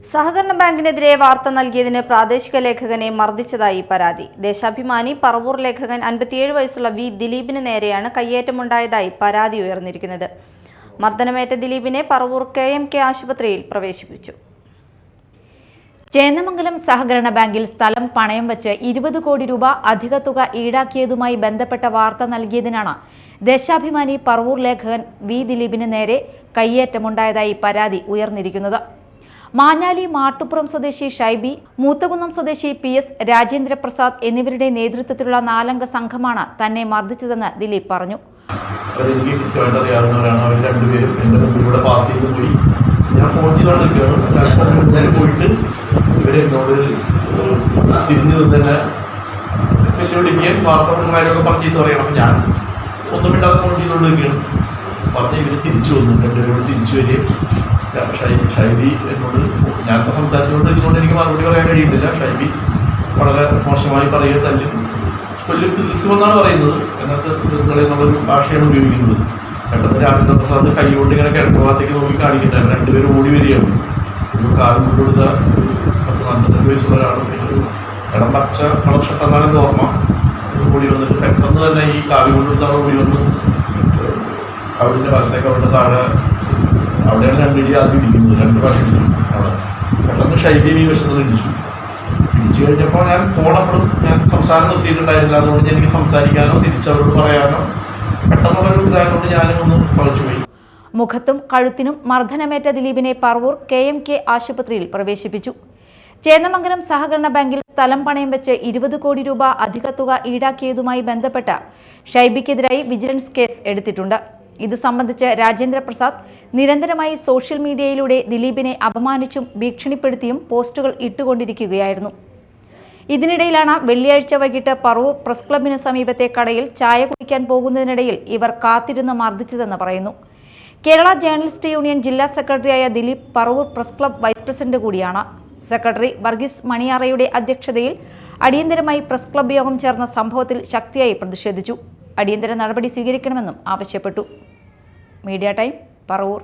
സഹകരണ ബാങ്കിനെതിരെ വാർത്ത നൽകിയതിന് പ്രാദേശിക ലേഖകനെ മർദ്ദിച്ചതായി പരാതി. ദേശാഭിമാനി പറവൂർ ലേഖകൻ അൻപത്തിയേഴ് വയസ്സുള്ള വി. ദിലീപിന് നേരെയാണ് കയ്യേറ്റമുണ്ടായതായി പരാതി ഉയർന്നിരിക്കുന്നത്. മർദ്ദനമേറ്റ ദിലീപിനെ പറവൂർ കെ. എം. കെ. ആശുപത്രിയിൽ പ്രവേശിപ്പിച്ചു. ചേന്നമംഗലം സഹകരണ ബാങ്കിൽ സ്ഥലം പണയം വെച്ച് ഇരുപത് കോടി രൂപ അധിക തുക ഈടാക്കിയതുമായി ബന്ധപ്പെട്ട വാർത്ത നൽകിയതിനാണ് ദേശാഭിമാനി പറവൂർ ലേഖകൻ വി. ദിലീപിന് നേരെ കയ്യേറ്റമുണ്ടായതായി പരാതി ഉയർന്നിരിക്കുന്നത്. മാഞ്ഞാലി മാട്ടുപുറം സ്വദേശി ഷൈബി മൂത്തകുന്നം സ്വദേശി പി എസ് രാജേന്ദ്രപ്രസാദ് എന്നിവരുടെ നേതൃത്വത്തിലുള്ള നാലംഗ സംഘമാണ് തന്നെ മർദ്ദിച്ചതെന്ന് ദിലീപ് പറഞ്ഞു. ഞാൻ ഫോൺ ചെയ്തുകൊണ്ടിരിക്കുകയാണ്. പറഞ്ഞു ഇവർ തിരിച്ചു വന്നു. രണ്ടുപേരോട് തിരിച്ചു വരികയും ഷൈബി എന്നോട് ഞാനിപ്പോൾ സംസാരിച്ചുകൊണ്ടിരിക്കുന്നതുകൊണ്ട് എനിക്ക് മറുപടി പറയാൻ കഴിയുന്നില്ല. ഷൈബി വളരെ മോശമായി പറയുക തല്ലി കൊല്ലും തിരിച്ചുമെന്നാണ് പറയുന്നത്. അതിനകത്ത് നിങ്ങളെ നമ്മളൊരു ഭാഷയാണ് ഉപയോഗിക്കുന്നത്. പെട്ടെന്ന് രാജേന്ദ്ര പ്രസാദ് കൈ കൊണ്ട് ഇങ്ങനെ കിഴക്ക് ഭാഗത്തേക്ക് നോക്കി കാണിക്കുന്നുണ്ട് രണ്ടുപേരും ഓടി വരികയാണ്. ഒരു കാലം കൊണ്ടുകൊടുത്ത പത്ത് നാൽപ്പത്തഞ്ച് വയസ്സുള്ള ഒരാളും. ഒരു ഇടം പച്ച കളക്ഷത്തന്നാലെന്ന് ഓർമ്മ. ഒരു ഓടി വന്നിട്ട് പെട്ടെന്ന് തന്നെ ഈ കാവ്യം കൊണ്ടുകൊടുത്താണ് ഓടി വന്ന് അവിടുത്തെ ഭാഗത്തേക്ക് അവരുടെ താഴെ അവിടെയാണ് രണ്ടിടി ആദ്യം ഇരിക്കുന്നത്. രണ്ട് പ്രാവശ്യം ഇടിച്ചു അവിടെ. പെട്ടെന്ന് ഷൈബി ഈ വശത്ത് ഇടിച്ചു ഇടിച്ചു കഴിഞ്ഞപ്പോൾ ഞാൻ ഫോണപ്പോഴും ഞാൻ സംസാരം നിർത്തിയിട്ടുണ്ടായിരുന്നില്ല. അതുകൊണ്ട് എനിക്ക് സംസാരിക്കാനോ തിരിച്ചവരോട് പറയാനോ പെട്ടെന്നുള്ളൊരു ഇതായതുകൊണ്ട് ഞാനും ഒന്ന് പറിച്ചുപോയി മുഖത്തും കഴുത്തിനും മർദ്ദനമേറ്റ ദിലീപിനെ പറവൂർ കെ എം കെ ആശുപത്രിയിൽ പ്രവേശിപ്പിച്ചു. ചേന്നമംഗലം സഹകരണ ബാങ്കിൽ സ്ഥലം പണയം വെച്ച് ഇരുപത് കോടി രൂപ അധിക തുക ഈടാക്കിയതുമായി ബന്ധപ്പെട്ട ഷൈബിക്കെതിരായി വിജിലൻസ് കേസ് എടുത്തിട്ടുണ്ട്. ഇതു സംബന്ധിച്ച് രാജേന്ദ്ര പ്രസാദ് നിരന്തരമായി സോഷ്യൽ മീഡിയയിലൂടെ ദിലീപിനെ അപമാനിച്ചും ഭീഷണിപ്പെടുത്തിയും പോസ്റ്റുകൾ ഇട്ടുകൊണ്ടിരിക്കുകയായിരുന്നു. ഇതിനിടയിലാണ് വെള്ളിയാഴ്ച വൈകിട്ട് പറവൂർ പ്രസ് ക്ലബിന് സമീപത്തെ കടയിൽ ചായ കുടിക്കാൻ പോകുന്നതിനിടയിൽ ഇവർ കാത്തിരുന്ന് മർദ്ദിച്ചതെന്ന് പറയുന്നു. കേരള ജേർണലിസ്റ്റ് യൂണിയൻ ജില്ലാ സെക്രട്ടറിയായ Dileep Paravur press club vice president കൂടിയാണ്. സെക്രട്ടറി വർഗീസ് മണിയാറയുടെ അധ്യക്ഷതയിൽ അടിയന്തരമായി പ്രസ് ക്ലബ് യോഗം ചേർന്ന സംഭവത്തിൽ ശക്തിയായി പ്രതിഷേധിച്ചു. അടിയന്തര നടപടി സ്വീകരിക്കണമെന്നും ആവശ്യപ്പെട്ടു. Media time Paravur.